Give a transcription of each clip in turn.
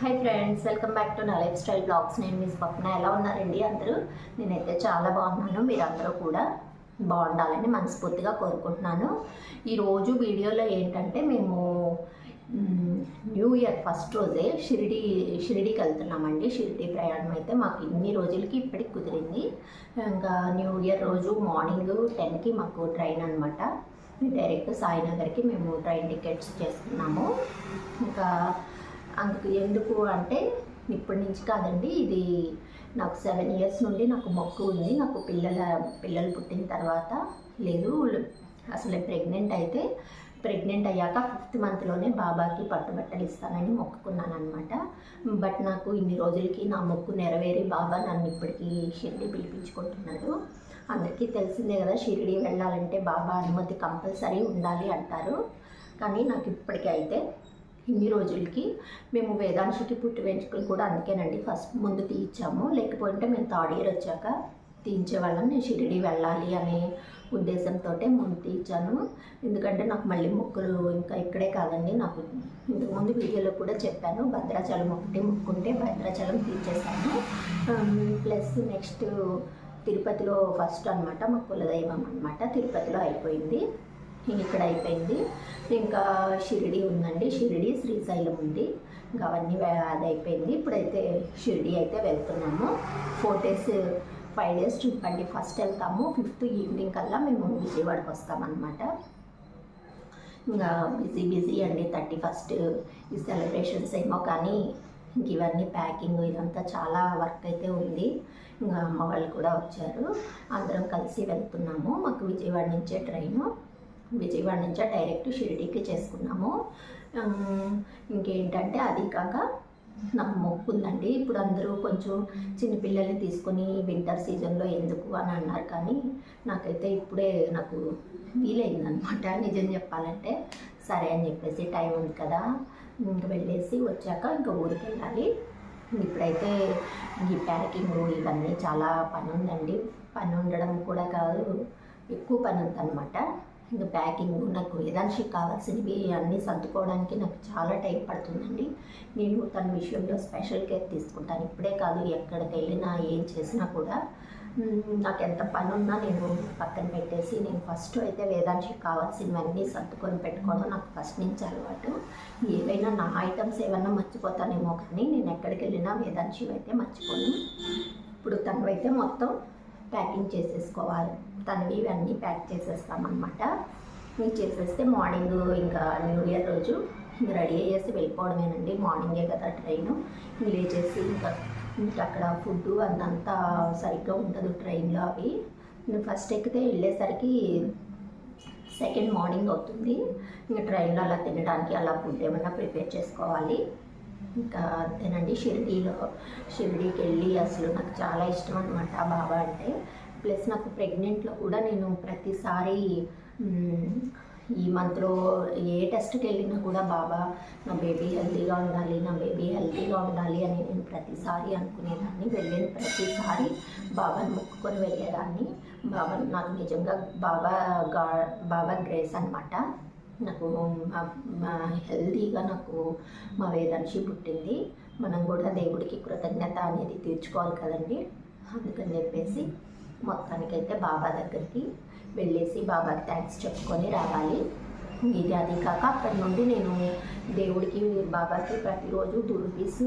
Hi friends welcome back to నా lifestyle blogs నేను మీ స్వప్న ఎలా ఉన్నారండి అందరూ? నేనైతే చాలా బాగున్నాను. మీరందరూ కూడా బాగుండాలని మనస్ఫూర్తిగా కోరుకుంటున్నాను. ఈరోజు వీడియోలో ఏంటంటే మేము న్యూ ఇయర్ ఫస్ట్ రోజే షిరిడి షిరిడికి వెళ్తున్నామండి. షిరిడి ప్రయాణం అయితే మాకు ఇన్ని రోజులకి ఇప్పటికి కుదిరింది. ఇంకా న్యూ ఇయర్ రోజు మార్నింగ్ టెన్కి మాకు ట్రైన్ అనమాట డైరెక్ట్ సాయినగర్కి మేము ట్రైన్ టికెట్స్ చేసుకున్నాము. ఇంకా అందుకు ఎందుకు అంటే ఇప్పటి నుంచి కాదండి ఇది నాకు సెవెన్ ఇయర్స్ నుండి నాకు మొక్కు ఉంది. నాకు పిల్లల పిల్లలు పుట్టిన తర్వాత లేదు అసలు ప్రెగ్నెంట్ అయితే ప్రెగ్నెంట్ అయ్యాక ఫిఫ్త్ మంత్లోనే బాబాకి పట్టుబట్టలు ఇస్తానని మొక్కుకున్నాను అనమాట బట్ నాకు ఇన్ని రోజులకి నా మొక్కు నెరవేరి బాబా నన్ను ఇప్పటికీ షిరిడి పిలిపించుకుంటున్నాడు. అందరికీ తెలిసిందే కదా షిరిడి వెళ్ళాలంటే బాబా అనుమతి కంపల్సరీ ఉండాలి అంటారు. కానీ నాకు ఇప్పటికీ అయితే ఇన్ని రోజులకి మేము వేదాంశుకి పుట్టి వెంట్రుకలు కూడా అందుకేనండి ఫస్ట్ ముందు తీయించాము. లేకపోతే మేము థర్డ్ ఇయర్ వచ్చాక తీయించేవాళ్ళం నేను షిరిడి వెళ్ళాలి అనే ఉద్దేశంతో ముందు తీయించాను. ఎందుకంటే నాకు మళ్ళీ మొక్కులు ఇంకా ఇక్కడే కాదండి. నాకు ఇంతకుముందు వీడియోలో కూడా చెప్పాను. భద్రాచలం ఒకటి మొక్కుంటే భద్రాచలం తీర్చేసాను ప్లస్ నెక్స్ట్ తిరుపతిలో ఫస్ట్ అనమాట మా కులదైవం అనమాట తిరుపతిలో అయిపోయింది. ఇక్కడ అయిపోయింది ఇంకా షిరిడి ఉందండి. షిరిడి శ్రీశైలం ఉంది. ఇంకా అవన్నీ అది అయిపోయింది ఇప్పుడైతే షిరిడి అయితే వెళ్తున్నాము. ఫోర్ డేస్ ఫైవ్ డేస్ చూపండి. ఫస్ట్ వెళ్తాము. ఫిఫ్త్ ఈవినింగ్ కల్లా మేము విజయవాడకి వస్తామన్నమాట. ఇంకా బిజీ బిజీ అండి. థర్టీ ఫస్ట్ ఈ సెలబ్రేషన్స్ ఏమో కానీ ఇంక ఇవన్నీ ప్యాకింగ్ ఇదంతా చాలా వర్క్ అయితే ఉంది. ఇంకా అమ్మ వాళ్ళు కూడా వచ్చారు. అందరం కలిసి వెళ్తున్నాము. మాకు విజయవాడ నుంచే ట్రైను. విజయవాడ నుంచి డైరెక్ట్ షిరిడీకి చేసుకున్నాము. ఇంకేంటంటే అది కాక నాకు మొక్కు ఉందండి ఇప్పుడు అందరూ కొంచెం చిన్నపిల్లల్ని తీసుకొని వింటర్ సీజన్లో ఎందుకు అని అన్నారు కానీ నాకైతే ఇప్పుడే నాకు వీలైందనమాట నిజం చెప్పాలంటే సరే అని చెప్పేసి టైం ఉంది కదా. ఇంక వెళ్ళేసి వచ్చాక ఇంకా ఊరికి వెళ్ళాలి. ఇప్పుడైతే ఈ ప్యాకింగ్ ఇవన్నీ చాలా పని ఉందండి. పని ఉండడం కూడా కాదు ఎక్కువ పని ఉందన్నమాట. ఇంకా ప్యాకింగ్ నాకు వేదాంశికి కావాల్సినవి అన్నీ సర్దుకోవడానికి నాకు చాలా టైం పడుతుందండి. నేను తన విషయంలో స్పెషల్ కేర్ తీసుకుంటాను. ఇప్పుడే కాదు ఎక్కడికి వెళ్ళినా ఏం చేసినా కూడా. నాకు ఎంత పని ఉన్నా నేను పక్కన పెట్టేసి నేను ఫస్ట్ అయితే వేదాంశికి కావాల్సినవన్నీ సర్దుకొని పెట్టుకోవడం నాకు ఫస్ట్ నుంచి అలవాటు. ఏవైనా నా ఐటమ్స్ ఏమన్నా మర్చిపోతానేమో కానీ నేను ఎక్కడికి వెళ్ళినా వేదాంశి అయితే మర్చిపోను. ఇప్పుడు తనవైతే మొత్తం ప్యాకింగ్ చేసేసుకోవాలి. తనవి ఇవన్నీ ప్యాక్ చేసేస్తామన్నమాట. మీకు చేసేస్తే మార్నింగ్ ఇంకా న్యూ ఇయర్ రోజు ఇంక రెడీ అయ్యేసి వెళ్ళిపోవడమేనండి. మార్నింగే కదా ట్రైన్. లేచేసి ఇంకా ఇంకా అక్కడ ఫుడ్ అదంతా సరిగ్గా ఉండదు ట్రైన్లో అవి. ఫస్ట్ ఎక్కితే వెళ్ళేసరికి సెకండ్ మార్నింగ్ అవుతుంది. ఇంకా ట్రైన్లో అలా తినడానికి అలా ఫుడ్ ఏమైనా ప్రిపేర్ చేసుకోవాలి. ఇంకా అంతేనండి షిరిడీలో షిరిడీకి వెళ్ళి అసలు నాకు చాలా ఇష్టం అనమాట బాబా అంటే. ప్లస్ నాకు ప్రెగ్నెంట్లో కూడా నేను ప్రతిసారి ఈ మంత్లో ఏ టెస్ట్కి వెళ్ళినా కూడా బాబా నా బేబీ హెల్తీగా ఉండాలి నా బేబీ హెల్తీగా ఉండాలి అని నేను ప్రతిసారి అనుకునేదాన్ని. వెళ్ళిన ప్రతిసారి బాబాను మొక్కుకొని వెళ్ళేదాన్ని. బాబా నాకు నిజంగా బాబా గా బాబా గ్రేస్ అనమాట నాకు మా- మా హెల్తీగా నాకు మా వేదాంశి పుట్టింది. మనం కూడా దేవుడికి కృతజ్ఞత అనేది తీర్చుకోవాలి కదండి. అందుకని చెప్పేసి మొత్తానికైతే బాబా దగ్గరికి వెళ్ళేసి బాబాకి థ్యాంక్స్ చెప్పుకొని రావాలి. ఇది అది కాక అక్కడి నుండి నేను దేవుడికి బాబాకి ప్రతిరోజు టూ రూపీస్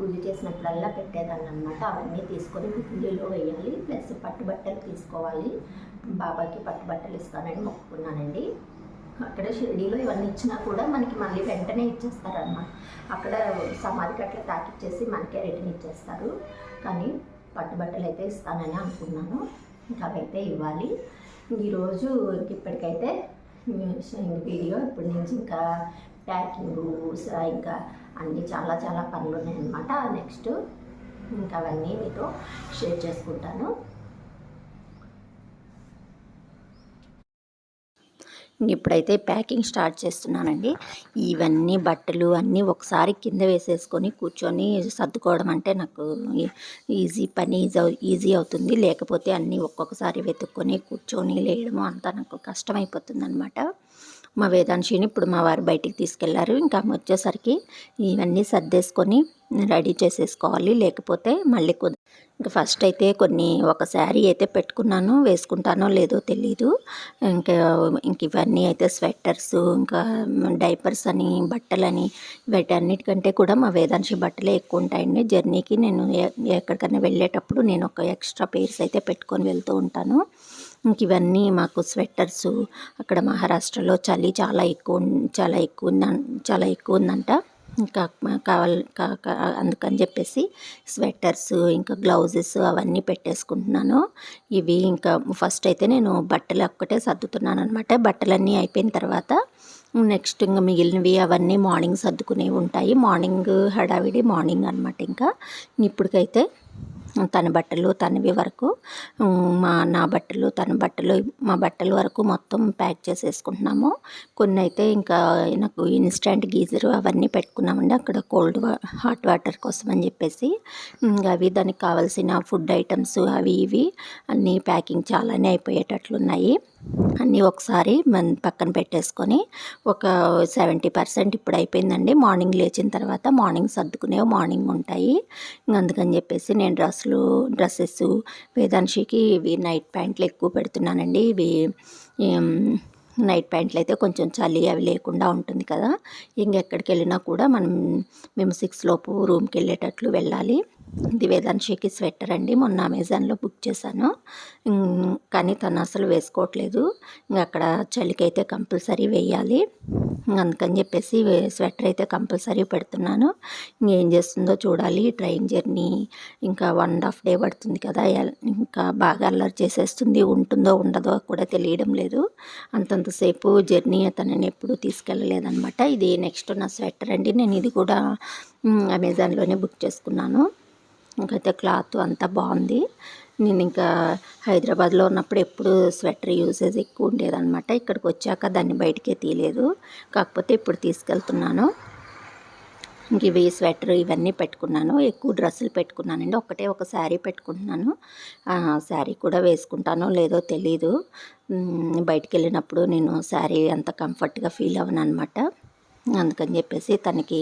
పూజ చేసినప్పుడల్లా పెట్టేదాన్ని అనమాట అవన్నీ తీసుకొని హుండీలో వేయాలి. ప్లస్ పట్టుబట్టలు తీసుకోవాలి. బాబాకి పట్టుబట్టలు ఇస్తానని మొక్కుకున్నానండి. అక్కడ షిరిడీలో ఇవన్నీ ఇచ్చినా కూడా మనకి మళ్ళీ వెంటనే ఇచ్చేస్తారనమాట అక్కడ సమాధికి అట్లా తాకిచ్చేసి మనకే రిటర్న్ ఇచ్చేస్తారు. కానీ పట్టుబట్టలు అయితే ఇస్తానని అనుకున్నాను. ఇంకా అవైతే ఇవ్వాలి. ఈరోజు ఇంక ఇప్పటికైతే వీడియో ఇప్పటి నుంచి ఇంకా ప్యాకింగ్ ఇంకా అన్నీ చాలా చాలా పనులు ఉన్నాయన్నమాట నెక్స్ట్ ఇంకా అవన్నీ మీతో షేర్ చేసుకుంటాను. ఇప్పుడైతే ప్యాకింగ్ స్టార్ట్ చేస్తున్నానండి. ఇవన్నీ బట్టలు అన్నీ ఒకసారి కింద వేసేసుకొని కూర్చొని సర్దుకోవడం అంటే నాకు ఈజీ పని ఈజీ అవు- ఈజీ అవుతుంది. లేకపోతే అన్నీ ఒక్కొక్కసారి వెతుక్కొని కూర్చొని లేయడము అంతా నాకు కష్టమైపోతుంది అనమాట మా వేదాంశిని ఇప్పుడు మా వారు బయటికి తీసుకెళ్ళారు. ఇంకా వచ్చేసరికి ఇవన్నీ సర్దేసుకొని రెడీ చేసేసుకోవాలి. లేకపోతే మళ్ళీ కుద ఇంకా ఫస్ట్ అయితే కొన్ని ఒక శారీ అయితే పెట్టుకున్నాను. వేసుకుంటానో లేదో తెలీదు. ఇంకా ఇంక ఇవన్నీ అయితే స్వెటర్స్ ఇంకా డైపర్స్ అని బట్టలని వీటన్నిటికంటే కూడా మా వేదాంశి బట్టలే ఎక్కువ ఉంటాయండి జర్నీకి నేను ఎక్కడికైనా వెళ్ళేటప్పుడు నేను ఒక ఎక్స్ట్రా పేర్స్ అయితే పెట్టుకొని వెళ్తూ ఉంటాను. ఇంక ఇవన్నీ మాకు స్వెటర్స్ అక్కడ మహారాష్ట్రలో చలి చాలా ఎక్కువ చాలా ఎక్కువ ఉంద చాలా ఎక్కువ ఉందంట ఇంకా కావాలి కా- అందుకని చెప్పేసి స్వెటర్స్ ఇంకా గ్లౌజెస్ అవన్నీ పెట్టేసుకుంటున్నాను. ఇవి ఇంకా ఫస్ట్ అయితే నేను బట్టలు ఒక్కటే సర్దుతున్నాను అనమాట బట్టలన్నీ అయిపోయిన తర్వాత నెక్స్ట్ ఇంకా మిగిలినవి అవన్నీ మార్నింగ్ సర్దుకునేవి ఉంటాయి. మార్నింగ్ హడావిడి మార్నింగ్ అనమాట ఇంకా. ఇప్పటికైతే తన బట్టలు తనవి వరకు మా నా బట్టలు తన బట్టలు మా బట్టల వరకు మొత్తం ప్యాక్ చేసేసుకుంటున్నాము. కొన్ని అయితే ఇంకా నాకు ఇన్స్టెంట్ గీజర్ అవన్నీ పెట్టుకున్నామండి. అక్కడ కోల్డ్ వా హాట్ వాటర్ కోసం అని చెప్పేసి అవి దానికి కావాల్సిన ఫుడ్ ఐటమ్స్ అవి ఇవి అన్నీ ప్యాకింగ్ చాలానే అయిపోయేటట్లున్నాయి. అన్నీ ఒకసారి మన పక్కన పెట్టేసుకొని ఒక సెవెంటీ పర్సెంట్ ఇప్పుడు అయిపోయిందండి. మార్నింగ్ లేచిన తర్వాత మార్నింగ్ సర్దుకునేవి మార్నింగ్ ఉంటాయి. అందుకని చెప్పేసి నేను డ్రెస్సులు డ్రెస్సెస్ వేదాంశికి ఇవి నైట్ ప్యాంట్లు ఎక్కువ పెడుతున్నానండి. ఇవి నైట్ ప్యాంట్లు అయితే కొంచెం చలి అవి లేకుండా ఉంటుంది కదా. ఇంకెక్కడికి వెళ్ళినా కూడా మనం మేము సిక్స్ లోపు రూమ్కి వెళ్ళేటట్లు వెళ్ళాలి. ఇది వేదాంశికి స్వెటర్ అండి. మొన్న అమెజాన్లో బుక్ చేశాను. కానీ తను అసలు వేసుకోవట్లేదు. ఇంకా అక్కడ చలికైతే కంపల్సరీ వేయాలి. అందుకని చెప్పేసి స్వెటర్ అయితే కంపల్సరీ పెడుతున్నాను. ఇంకేం చేస్తుందో చూడాలి. ట్రైన్ జర్నీ ఇంకా వన్ అండ్ హాఫ్ డే పడుతుంది కదా. ఇంకా బాగా అల్లరి చేసేస్తుంది. ఉంటుందో ఉండదో కూడా తెలియడం లేదు. అంతంతసేపు జర్నీ తనని ఎప్పుడూ తీసుకెళ్ళలేదనమాట ఇది నెక్స్ట్ నా స్వెటర్ అండి. నేను ఇది కూడా అమెజాన్లోనే బుక్ చేసుకున్నాను. ఇంకైతే క్లాత్ అంతా బాగుంది. నేను ఇంకా హైదరాబాద్లో ఉన్నప్పుడు ఎప్పుడు స్వెటర్ యూసేజ్ ఎక్కువ ఉండేదన్నమాట. ఇక్కడికి వచ్చాక దాన్ని బయటికే తీయలేదు. కాకపోతే ఇప్పుడు తీసుకెళ్తున్నాను. ఇంక ఇవి స్వెటర్ ఇవన్నీ పెట్టుకున్నాను. ఎక్కువ డ్రెస్సులు పెట్టుకున్నానండి. ఒకటే ఒక శారీ పెట్టుకుంటున్నాను. శారీ కూడా వేసుకుంటానో లేదో తెలీదు. బయటికి వెళ్ళినప్పుడు నేను శారీ అంత కంఫర్ట్గా ఫీల్ అవ్వను అనమాట అందుకని చెప్పేసి తనకి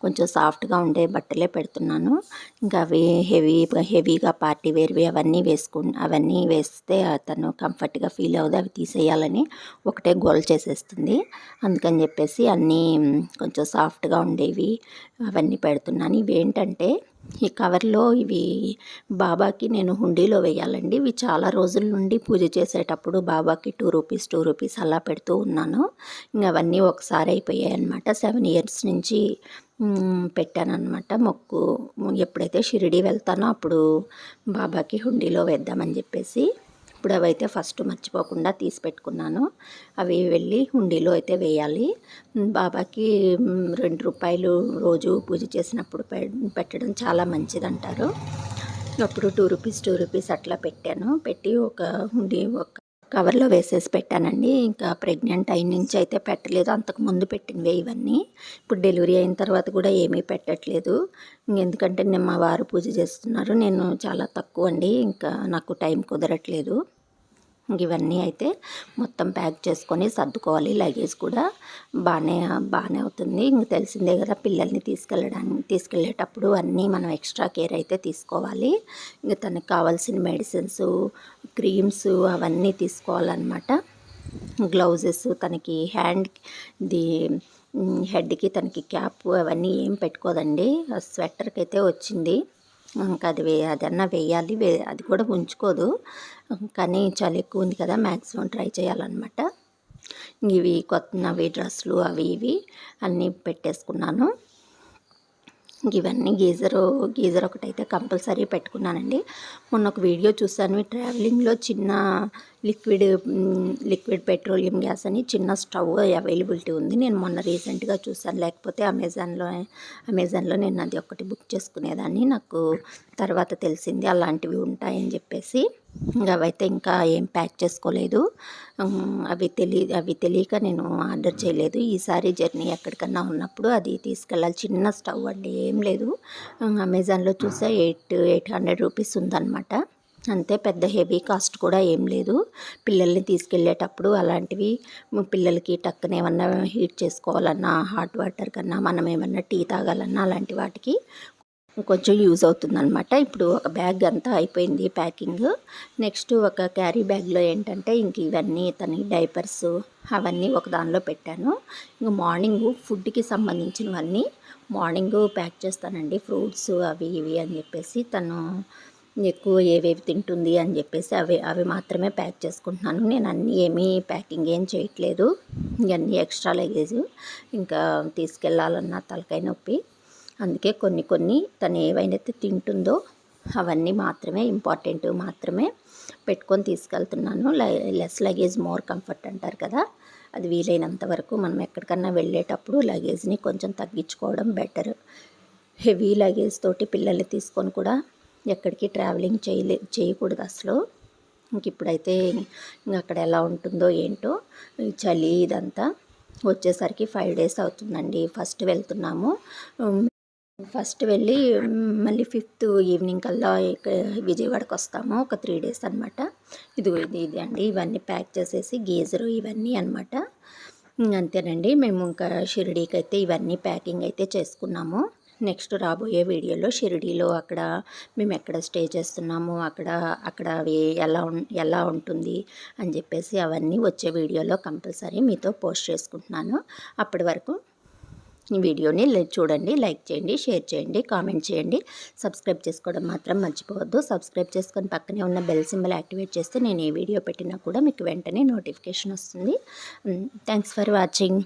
కొంచెం సాఫ్ట్గా ఉండే బట్టలే పెడుతున్నాను. ఇంకా అవి హెవీ హెవీగా పార్టీ వేర్వి అవన్నీ వేసుకు అవన్నీ వేస్తే తను కంఫర్ట్గా ఫీల్ అవ్వదు అవి తీసేయాలని ఒకటే గోల్ చేసేస్తుంది. అందుకని చెప్పేసి అన్నీ కొంచెం సాఫ్ట్గా ఉండేవి. అవన్నీ పెడుతున్నాను. ఇవేంటంటే ఈ కవర్లో ఇవి బాబాకి నేను హుండీలో వేయాలండి. ఇవి చాలా రోజుల నుండి పూజ చేసేటప్పుడు బాబాకి టూ రూపీస్ టూ రూపీస్ అలా పెడుతూ ఉన్నాను. ఇంకా అవన్నీ ఒకసారి అయిపోయాయి అనమాట సెవెన్ ఇయర్స్ నుంచి పెట్టానమాట మొక్కు ఎప్పుడైతే షిరిడి వెళ్తానో అప్పుడు బాబాకి హుండీలో వేద్దామని చెప్పేసి ఇప్పుడు అవైతే ఫస్ట్ మర్చిపోకుండా తీసి పెట్టుకున్నాను. అవి వెళ్ళి హుండీలో అయితే వేయాలి. బాబాకి రెండు రూపాయలు రోజు పూజ చేసినప్పుడు పె- పెట్టడం చాలా మంచిదంటారు. అప్పుడు టూ రూపీస్ టూ రూపీస్ అట్లా పెట్టాను. పెట్టి ఒక హుండీ ఒక కవర్లో వేసేసి పెట్టానండి. ఇంకా ప్రెగ్నెంట్ అయిన నుంచి అయితే పెట్టలేదు. అంతకు ముందు పెట్టినవే ఇవన్నీ. ఇప్పుడు డెలివరీ అయిన తర్వాత కూడా ఏమీ పెట్టట్లేదు. ఎందుకంటే నిన్న మా వారు పూజ చేస్తున్నారు. నేను చాలా తక్కువ అండి ఇంకా నాకు టైం కుదరట్లేదు. ఇవన్నీ అయితే మొత్తం ప్యాక్ చేసుకొని సర్దుకోవాలి. లగేజ్ కూడా బాగానే బాగానే అవుతుంది. ఇంక తెలిసిందే కదా పిల్లల్ని తీసుకెళ్ళడానికి తీసుకెళ్ళేటప్పుడు అన్నీ మనం ఎక్స్ట్రా కేర్ అయితే తీసుకోవాలి. ఇంక తనకు కావాల్సిన మెడిసిన్స్ క్రీమ్స్ అవన్నీ తీసుకోవాలన్నమాట. గ్లౌజెస్ తనకి హ్యాండ్ ది హెడ్కి తనకి క్యాప్ అవన్నీ ఏం పెట్టుకోదండి. ఆ స్వెటర్కి అయితే వచ్చింది. ఇంకా అది వే అదన్నా వేయాలి వే అది కూడా ఉంచుకోదు. కానీ చాలా ఎక్కువ ఉంది కదా మ్యాక్సిమం ట్రై చేయాలన్నమాట. ఇవి కొత్త నవి డ్రెస్సులు అవి ఇవి అన్నీ పెట్టేసుకున్నాను. ఇవన్నీ గీజరు గీజర్ ఒకటైతే కంపల్సరీ పెట్టుకున్నానండి. మొన్న ఒక వీడియో చూసాను ట్రావెలింగ్లో చిన్న లిక్విడ్ లిక్విడ్ పెట్రోలియం గ్యాస్ అని చిన్న స్టవ్ అవైలబిలిటీ ఉంది. నేను మొన్న రీసెంట్గా చూసాను లేకపోతే అమెజాన్లో అమెజాన్లో నేను అది ఒకటి బుక్ చేసుకునేదాన్ని. నాకు తర్వాత తెలిసింది అలాంటివి ఉంటాయని చెప్పేసి. ఇంకా అవైతే ఇంకా ఏం ప్యాక్ చేసుకోలేదు. అవి తెలియ అవి తెలియక నేను ఆర్డర్ చేయలేదు. ఈసారి జర్నీ ఎక్కడికన్నా ఉన్నప్పుడు అది తీసుకెళ్ళాలి. చిన్న స్టవ్ అండి ఏం లేదు. అమెజాన్లో చూసా ఎయిట్ ఎయిట్ హండ్రెడ్ రూపీస్ ఉందన్నమాట. అంతే పెద్ద హెవీ కాస్ట్ కూడా ఏం లేదు. పిల్లల్ని తీసుకెళ్ళేటప్పుడు అలాంటివి పిల్లలకి టక్కున ఏమన్నా హీట్ చేసుకోవాలన్నా హాట్ వాటర్ కన్నా మనం ఏమన్నా టీ తాగాలన్నా అలాంటి వాటికి కొంచెం యూజ్ అవుతుందన్నమాట. ఇప్పుడు ఒక బ్యాగ్ అంతా అయిపోయింది ప్యాకింగ్. నెక్స్ట్ ఒక క్యారీ బ్యాగ్లో ఏంటంటే ఇంక ఇవన్నీ తన డైపర్స్ అవన్నీ ఒక దానిలో పెట్టాను. ఇంక మార్నింగ్ ఫుడ్కి సంబంధించినవన్నీ మార్నింగ్ ప్యాక్ చేస్తానండి. ఫ్రూట్స్ అవి ఇవి అని చెప్పేసి తను ఎక్కువ ఏవేవి తింటుంది అని చెప్పేసి అవి అవి మాత్రమే ప్యాక్ చేసుకుంటున్నాను. నేను అన్నీ ఏమీ ప్యాకింగ్ ఏం చేయట్లేదు. ఇవన్నీ ఎక్స్ట్రా లగేజ్ ఇంకా తీసుకెళ్ళాలన్న తలకాయ నొప్పి. అందుకే కొన్ని కొన్ని తను ఏవైతే తింటుందో అవన్నీ మాత్రమే ఇంపార్టెంట్ మాత్రమే పెట్టుకొని తీసుకెళ్తున్నాను. లెస్ లగేజ్ మోర్ కంఫర్ట్ అంటారు కదా అది వీలైనంత వరకు మనం ఎక్కడికన్నా వెళ్ళేటప్పుడు లగేజ్ని కొంచెం తగ్గించుకోవడం బెటర్. హెవీ లగేజ్ తోటి పిల్లల్ని తీసుకొని కూడా ఎక్కడికి ట్రావెలింగ్ చేయలే చేయకూడదు అసలు. ఇంక ఇప్పుడైతే అక్కడ ఎలా ఉంటుందో ఏంటో చలి ఇదంతా వచ్చేసరికి ఫైవ్ డేస్ అవుతుందండి. ఫస్ట్ వెళ్తున్నాము. ఫస్ట్ వెళ్ళి మళ్ళీ ఫిఫ్త్ ఈవినింగ్ కల్లా విజయవాడకు వస్తాము. ఒక త్రీ డేస్ అనమాట ఇది ఇది ఇది అండి. ఇవన్నీ ప్యాక్ చేసేసి గీజరు ఇవన్నీ అనమాట అంతేనండి. మేము ఇంకా షిరిడీకి అయితే ఇవన్నీ ప్యాకింగ్ అయితే చేసుకున్నాము. నెక్స్ట్ రాబోయే వీడియోలో షిరిడీలో అక్కడ మేము ఎక్కడ స్టే చేస్తున్నాము అక్కడ అక్కడ అవి ఎలా ఉం ఎలా ఉంటుంది అని చెప్పేసి అవన్నీ వచ్చే వీడియోలో కంపల్సరీ మీతో పోస్ట్ చేసుకుంటున్నాను. అప్పటి వరకు ఈ వీడియోని చూడండి లైక్ చేయండి షేర్ చేయండి కామెంట్ చేయండి. సబ్స్క్రైబ్ చేసుకోవడం మాత్రం మర్చిపోవద్దు. సబ్స్క్రైబ్ చేసుకొని పక్కనే ఉన్న బెల్ సింబల్ యాక్టివేట్ చేస్తే నేను ఏ వీడియో పెట్టినా కూడా మీకు వెంటనే నోటిఫికేషన్ వస్తుంది. Thanks for watching.